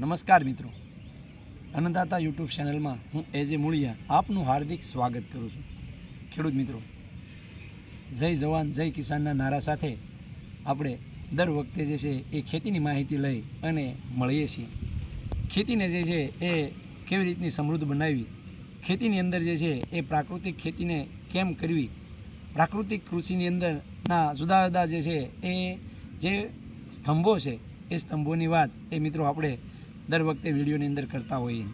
નમસ્કાર મિત્રો. અન્નદાતા યુટ્યુબ ચેનલમાં હું એજે મૂળિયા આપનું હાર્દિક સ્વાગત કરું છું. ખેડૂત મિત્રો, જય જવાન, જય કિસાનના નારા સાથે આપણે દર વખતે જે છે એ ખેતીની માહિતી લઈ અને મળીએ છીએ. ખેતીને જે છે એ કેવી રીતની સમૃદ્ધ બનાવવી ખેતીની અંદર જે છે એ પ્રાકૃતિક ખેતીને કેમ કરવી, પ્રાકૃતિક કૃષિની અંદરના જુદા જુદા જે છે એ જે સ્તંભો છે, એ સ્તંભોની વાત એ મિત્રો આપણે દર વખતે વિડીયોની અંદર કરતા હોઈએ.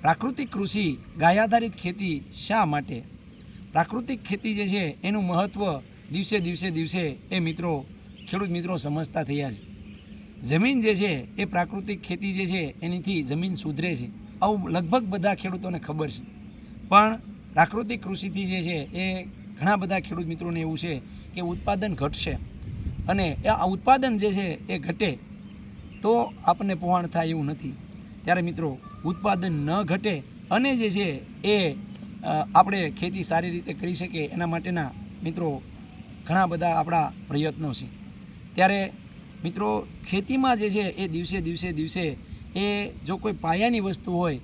પ્રાકૃતિક કૃષિ ગાય આધારિત ખેતી શા માટે? પ્રાકૃતિક ખેતી જે છે, એનું મહત્ત્વ દિવસે દિવસે દિવસે એ મિત્રો, ખેડૂત મિત્રો સમજતા થયા છે. જમીન જે છે, એ પ્રાકૃતિક ખેતી જે છે, એનીથી જમીન સુધરે છે. આવું લગભગ બધા ખેડૂતોને ખબર છે. પણ પ્રાકૃતિક કૃષિથી જે છે, એ ઘણા બધા ખેડૂત મિત્રોને એવું છે કે ઉત્પાદન ઘટશે. અને આ ઉત્પાદન જે છે, એ ઘટે તો આપણને પોહાણ થાય એવું નથી. ત્યારે મિત્રો, ઉત્પાદન ન ઘટે અને જે છે એ આપણે ખેતી સારી રીતે કરી શકીએ એના માટેના મિત્રો ઘણા બધા આપણા પ્રયત્નો છે. ત્યારે મિત્રો, ખેતીમાં જે છે એ દિવસે દિવસે દિવસે એ જો કોઈ પાયાની વસ્તુ હોય,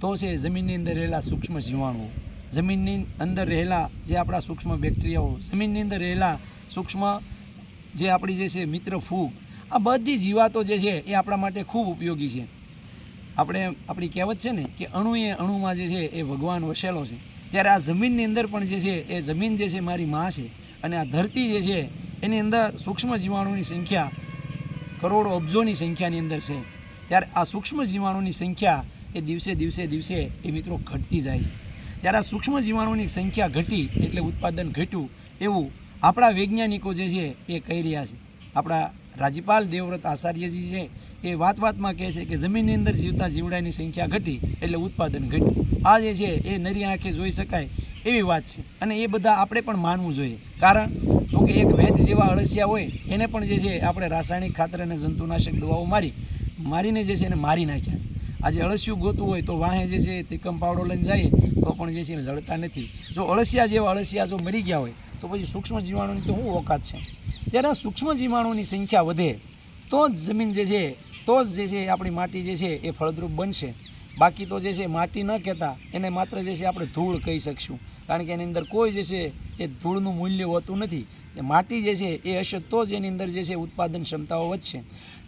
તો છે જમીનની અંદર રહેલા સૂક્ષ્મ જીવાણુઓ. જમીનની અંદર રહેલા જે આપણા સૂક્ષ્મ બેક્ટેરિયાઓ, જમીનની અંદર રહેલા સૂક્ષ્મ જે આપણી જે છે મિત્ર ફૂગ આ બધી જીવાતો જે છે એ આપણા માટે ખૂબ ઉપયોગી છે. આપણે આપણી કહેવત છે ને કે અણુ એ અણુમાં જે છે એ ભગવાન વસેલો છે. ત્યારે આ જમીનની અંદર પણ જે છે એ જમીન જે છે મારી માં છે અને આ ધરતી જે છે એની અંદર સૂક્ષ્મ જીવાણુની સંખ્યા કરોડો અબજોની સંખ્યાની અંદર છે. ત્યારે આ સૂક્ષ્મ જીવાણુની સંખ્યા એ દિવસે દિવસે દિવસે એ મિત્રો ઘટતી જાય છે. ત્યારે આ સૂક્ષ્મ જીવાણુની સંખ્યા ઘટી એટલે ઉત્પાદન ઘટ્યું એવું આપણા વૈજ્ઞાનિકો જે છે એ કહી રહ્યા છે. આપણા રાજ્યપાલ દેવવ્રત આચાર્યજી છે, એ વાત વાતમાં કહે છે કે જમીનની અંદર જીવતા જીવડાની સંખ્યા ઘટી એટલે ઉત્પાદન ઘટ્યું. આ જે છે, એ નરી આંખે જોઈ શકાય એવી વાત છે. અને એ બધા આપણે પણ માનવું જોઈએ. કારણ તો કે એક વેચ જેવા અળસિયા હોય, એને પણ જે છે, આપણે રાસાયણિક ખાતર અને જંતુનાશક દવાઓ મારી, મારીને જે છે, એને મારી નાખ્યા. આજે અળસિયું ગોતું હોય તો વાહે જે છે તિકમ પાવડો લઈને જાય, તો પણ જે છે જળતા નથી. જો અળસિયા જેવા અળસિયા જો મરી ગયા હોય, તો પછી સૂક્ષ્મ જીવાણુની તો શું ઓકાત છે? ત્યારે આ સૂક્ષ્મ જીવાણુની સંખ્યા વધે, તો જ જમીન જે છે, તો જ જે છે આપણી માટી જે છે એ ફળદ્રુપ બનશે. બાકી તો જે છે માટી ન કહેતા, એને માત્ર જે છે આપણે ધૂળ કહી શકશું. કારણ કે એની અંદર કોઈ જે છે એ ધૂળનું મૂલ્ય હોતું નથી. માટી જે છે એ હશે તો જ એની અંદર જે છે ઉત્પાદન ક્ષમતાઓ વધશે.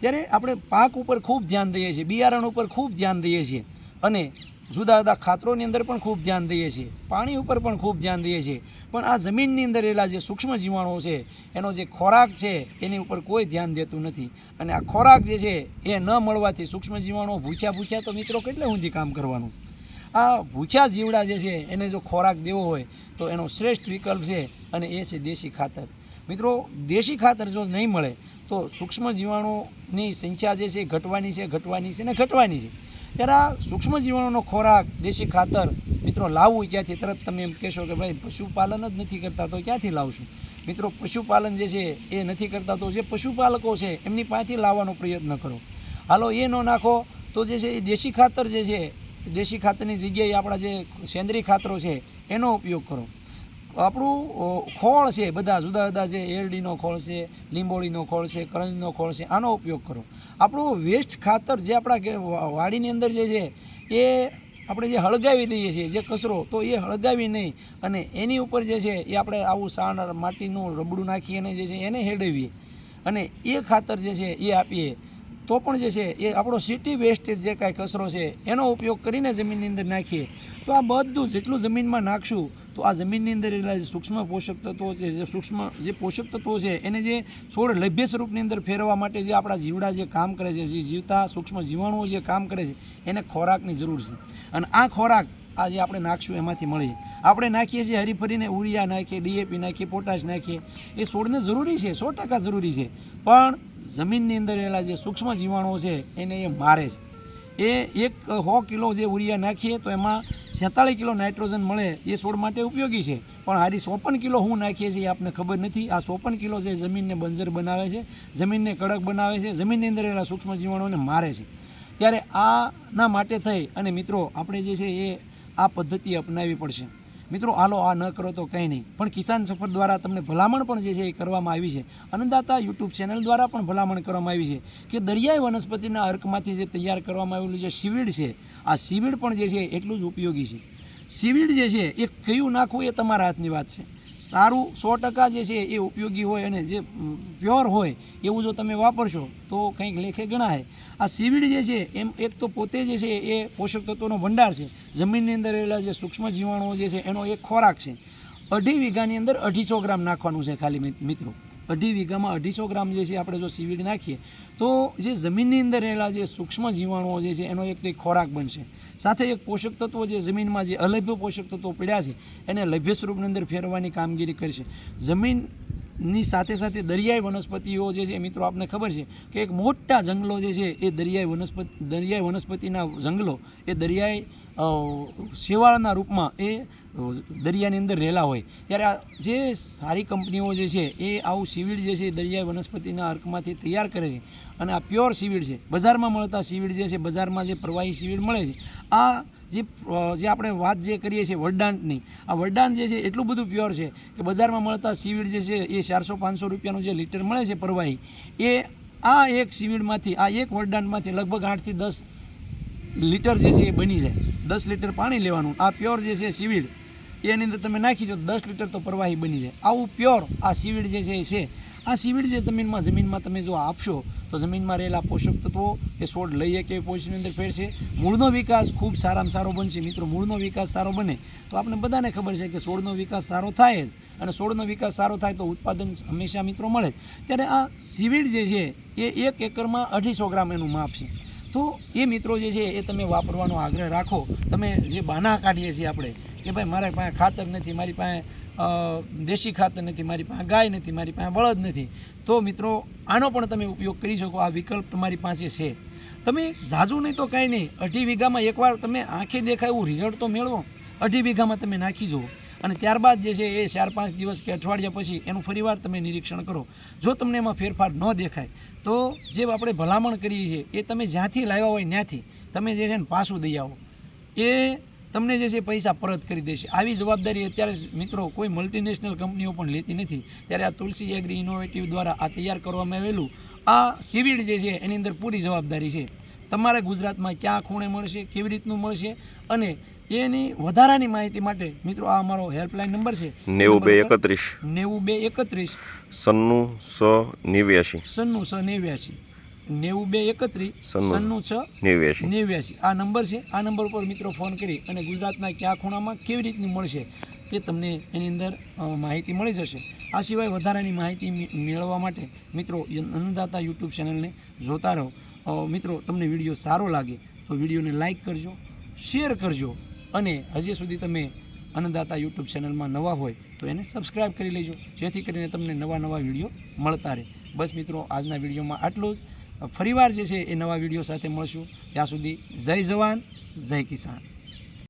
ત્યારે આપણે પાક ઉપર ખૂબ ધ્યાન દઈએ છીએ, બિયારણ ઉપર ખૂબ ધ્યાન દઈએ છીએ. અને જુદા જુદા ખાતરોની અંદર પણ ખૂબ ધ્યાન દઈએ છીએ. પાણી ઉપર પણ ખૂબ ધ્યાન દઈએ છીએ. પણ આ જમીનની અંદર રહેલા જે સૂક્ષ્મ જીવાણુઓ છે, એનો જે ખોરાક છે, એની ઉપર કોઈ ધ્યાન દેતું નથી. અને આ ખોરાક જે છે, એ ન મળવાથી સૂક્ષ્મ જીવાણુઓ ભૂખ્યા ભૂખ્યા તો મિત્રો કેટલે ઊંધી કામ કરવાનું? આ ભૂખ્યા જીવડા જે છે, એને જો ખોરાક દેવો હોય, તો એનો શ્રેષ્ઠ વિકલ્પ છે અને એ છે દેશી ખાતર. મિત્રો, દેશી ખાતર જો નહીં મળે, તો સૂક્ષ્મ જીવાણુની સંખ્યા જે છે, ઘટવાની છે ઘટવાની છે ને ઘટવાની છે. ત્યારે સૂક્ષ્મ જીવાણુનો ખોરાક દેશી ખાતર મિત્રો લાવવું ક્યાંથી? તરત તમે એમ કહેશો કે ભાઈ પશુપાલન જ નથી કરતા, તો ક્યાંથી લાવશું? મિત્રો પશુપાલન જે છે એ નથી કરતા, તો જે પશુપાલકો છે એમની પાસેથી લાવવાનો પ્રયત્ન કરો. હાલો, એ ન નાખો, તો જે છે એ દેશી ખાતર જે છે, દેશી ખાતરની જગ્યાએ આપણા જે સેન્દ્રીય ખાતરો છે, એનો ઉપયોગ કરો. આપણું ખોળ છે, બધા જુદા જુદા જે એરડીનો ખોળ છે, લીંબોળીનો ખોળ છે, કરંજનો ખોળ છે, આનો ઉપયોગ કરો. આપણું વેસ્ટ ખાતર જે આપણા વાડીની અંદર જે છે, એ આપણે જે હળગાવી દઈએ છીએ, જે કચરો, તો એ હળગાવી નહીં. અને એની ઉપર જે છે, એ આપણે આવું સાણ માટીનું રબડું નાખી અને જે છે, એને હેડવીએ. અને એ ખાતર જે છે, એ આપીએ. તો પણ જે છે, એ આપણો સિટી વેસ્ટેજ જે કાંઈ કચરો છે, એનો ઉપયોગ કરીને જમીનની અંદર નાખીએ. તો આ બધું જેટલું જમીનમાં નાખશું તો આ જમીનની અંદર રહેલા જે સૂક્ષ્મ પોષક તત્વો છે, જે સૂક્ષ્મ જે પોષક તત્વો છે, એને જે છોડ લભ્ય સ્વરૂપની અંદર ફેરવવા માટે જે આપણા જીવડા જે કામ કરે છે, જે જીવતા સૂક્ષ્મ જીવાણુઓ જે કામ કરે છે, એને ખોરાકની જરૂર છે. અને આ ખોરાક આ જે આપણે નાખશું, એમાંથી મળે આપણે નાખીએ છીએ હરીફરીને ઉરિયા નાખીએ, ડીએપી નાખીએ, પોટાશ નાખીએ. એ છોડને જરૂરી છે, સો ટકા જરૂરી છે. પણ જમીનની અંદર રહેલા જે સૂક્ષ્મ જીવાણુઓ છે, એને એ મારે છે. એ એક સો કિલો જે ઉરિયા નાખીએ, તો એમાં છેતાળીસ કિલો નાઇટ્રોજન મળે એ છોડ માટે ઉપયોગી છે. પણ હારી ચોપન કિલો હું નાખીએ છીએ આપને ખબર નથી. આ ચોપન કિલો છે જમીનને બંજર બનાવે છે, જમીનને કડક બનાવે છે, જમીનની અંદર રહેલા સૂક્ષ્મ જીવાણુઓને મારે છે. ત્યારે આના માટે થઈ અને મિત્રો, આપણે જે છે એ આ પદ્ધતિ અપનાવવી પડશે. મિત્રો હાલો આ ન કરો તો કંઈ નહીં. પણ કિસાન સફર દ્વારા તમને ભલામણ પણ જે છે એ કરવામાં આવી છે. અન્નદાતા યુટ્યુબ ચેનલ દ્વારા પણ ભલામણ કરવામાં આવી છે કે દરિયાઈ વનસ્પતિના અર્કમાંથી જે તૈયાર કરવામાં આવેલું જે સીવીડ છે, આ સીવીડ પણ જે છે એટલું જ ઉપયોગી છે. સીવીડ જે છે એ કયું નાખવું એ તમારા હાથની વાત છે. સારું સો ટકા જે છે એ ઉપયોગી હોય અને જે પ્યોર હોય એવું જો તમે વાપરશો તો કંઈક લેખે ગણાય. આ સીવીડ જે છે એમ એક તો પોતે જે છે એ પોષક તત્વોનો ભંડાર છે. જમીનની અંદર રહેલા જે સૂક્ષ્મ જીવાણુઓ જે છે એનો એક ખોરાક છે. અઢી વીઘાની અંદર અઢીસો ગ્રામ નાખવાનું છે ખાલી મિત્રો. અઢી વીઘામાં અઢીસો ગ્રામ જે છે આપણે જો સીવીડ નાખીએ તો જે જમીનની અંદર રહેલા જે સૂક્ષ્મ જીવાણુઓ જે છે એનો એક ખોરાક બનશે. સાથે એક પોષક તત્વો જે જમીનમાં જે અલભ્ય પોષક તત્વો પડ્યા છે, એને લભ્ય સ્વરૂપની અંદર ફેરવવાની કામગીરી કરશે જમીનની સાથે સાથે દરિયાઈ વનસ્પતિઓ જે છે, મિત્રો, આપને ખબર છે કે એક મોટા જંગલો જે છે, એ દરિયાઈ વનસ્પતિ, દરિયાઈ વનસ્પતિના જંગલો, એ દરિયાઈ શેવાળના રૂપમાં એ દરિયાની અંદર રહેલા હોય. ત્યારે આ જે સારી કંપનીઓ જે છે, એ આવું સિવિલ જે છે દરિયાઈ વનસ્પતિના અર્કમાંથી તૈયાર કરે છે. અને આ પ્યોર સીવીડ છે. બજારમાં મળતા સીવીડ જે છે, બજારમાં જે પ્રવાહી સીવીડ મળે છે, આ જે જે આપણે વાત જે કરીએ છીએ વરદાનની, આ વરદાન જે છે એટલું બધું પ્યોર છે કે બજારમાં મળતા સીવીડ જે છે, એ ચારસો પાંચસો રૂપિયાનું જે લીટર મળે છે પ્રવાહી, એ, આ એક સીવીડમાંથી આ એક વરદાનમાંથી લગભગ આઠથી દસ લીટર જે છે એ બની જાય. દસ લીટર પાણી લેવાનું, આ પ્યોર જે છે સીવીડ એની અંદર તમે નાખી દો, દસ લીટર તો પ્રવાહી બની જાય. આવું પ્યોર આ સીવીડ જે છે એ છે. આ સીવીડ જે જમીનમાં જમીનમાં તમે જો આપશો તો જમીનમાં રહેલા પોષક તત્વો એ છોડ લઈએ કે પોષની અંદર ફેરશે મૂળનો વિકાસ ખૂબ સારામાં સારો બનશે. મિત્રો, મૂળનો વિકાસ સારો બને તો આપણે બધાને ખબર છે કે છોડનો વિકાસ સારો થાય જ અને છોડનો વિકાસ સારો થાય તો ઉત્પાદન હંમેશા મિત્રો મળે ત્યારે આ સીવીડ જે છે એ એક એકરમાં અઢીસો ગ્રામ એનું માપ છે. તો એ મિત્રો જે છે એ તમે વાપરવાનો આગ્રહ રાખો. તમે જે બાના કાઢીએ છીએ આપણે, કે ભાઈ મારા પાસે ખાતર નથી, મારી પાસે દેશી ખાતર નથી, મારી પાસે ગાય નથી, મારી પાસે બળદ નથી. તો મિત્રો, આનો પણ તમે ઉપયોગ કરી શકો, આ વિકલ્પ તમારી પાસે છે. તમે ઝાઝુ નહીં તો કાંઈ નહીં, અઢી વીઘામાં એકવાર તમે આંખે દેખાય એવું રિઝલ્ટ તો મેળવો. અઢી વીઘામાં તમે નાખી જુઓ. અને ત્યારબાદ જે છે એ ચાર પાંચ દિવસ કે અઠવાડિયા પછી એનું ફરીવાર તમે નિરીક્ષણ કરો. જો તમને એમાં ફેરફાર ન દેખાય, તો જે આપણે ભલામણ કરીએ છીએ, એ તમે જ્યાંથી લાવ્યા હોય ત્યાંથી તમે જે છે ને પાછું દઈ આવો. એ તમને જે છે પૈસા પરત કરી દેશે. આવી જવાબદારી અત્યારે મિત્રો કોઈ મલ્ટીનેશનલ કંપનીઓ પણ લેતી નથી. ત્યારે આ તુલસી એગ્રી ઇનોવેટિવ દ્વારા આ તૈયાર કરવામાં આવેલું. આ સિવિડ જે છે એની અંદર પૂરી જવાબદારી છે. તમારે ગુજરાતમાં ક્યાં ખૂણે મળશે કેવી રીતનું મળશે અને એની વધારાની માહિતી માટે મિત્રો આ અમારો હેલ્પલાઇન નંબર છે. નેવું બે એકત્રીસ. નેવું બે એકત્રીસ. સન્નું સ નેવ્યાસી સન્નું સ નેવ્યાસી નેવું બે એકત્રીસ સન્નું. છ નેવ્યાસી નેવ્યાસી આ નંબર છે. આ નંબર પર મિત્રો ફોન કરી અને ગુજરાતના કયા ખૂણામાં કેવી રીતની મળશે તે તમને એની અંદર માહિતી મળી જશે. આ સિવાય વધારાની માહિતી મેળવવા માટે મિત્રો અન્નદાતા યુટ્યુબ ચેનલને જોતા રહો. મિત્રો, તમને વીડિયો સારો લાગે તો વિડીયોને લાઇક કરજો, શેર કરજો અને હજી સુધી તમે અન્નદાતા યુટ્યુબ ચેનલમાં નવા હોય તો એને સબસ્ક્રાઈબ કરી લેજો, જેથી કરીને તમને નવા નવા વીડિયો મળતા રહે. બસ મિત્રો, આજના વિડીયોમાં આટલું જ. ફરીવાર જે છે એ નવા વીડિયો સાથે મળશું. ત્યાં સુધી જય જવાન, જય કિસાન.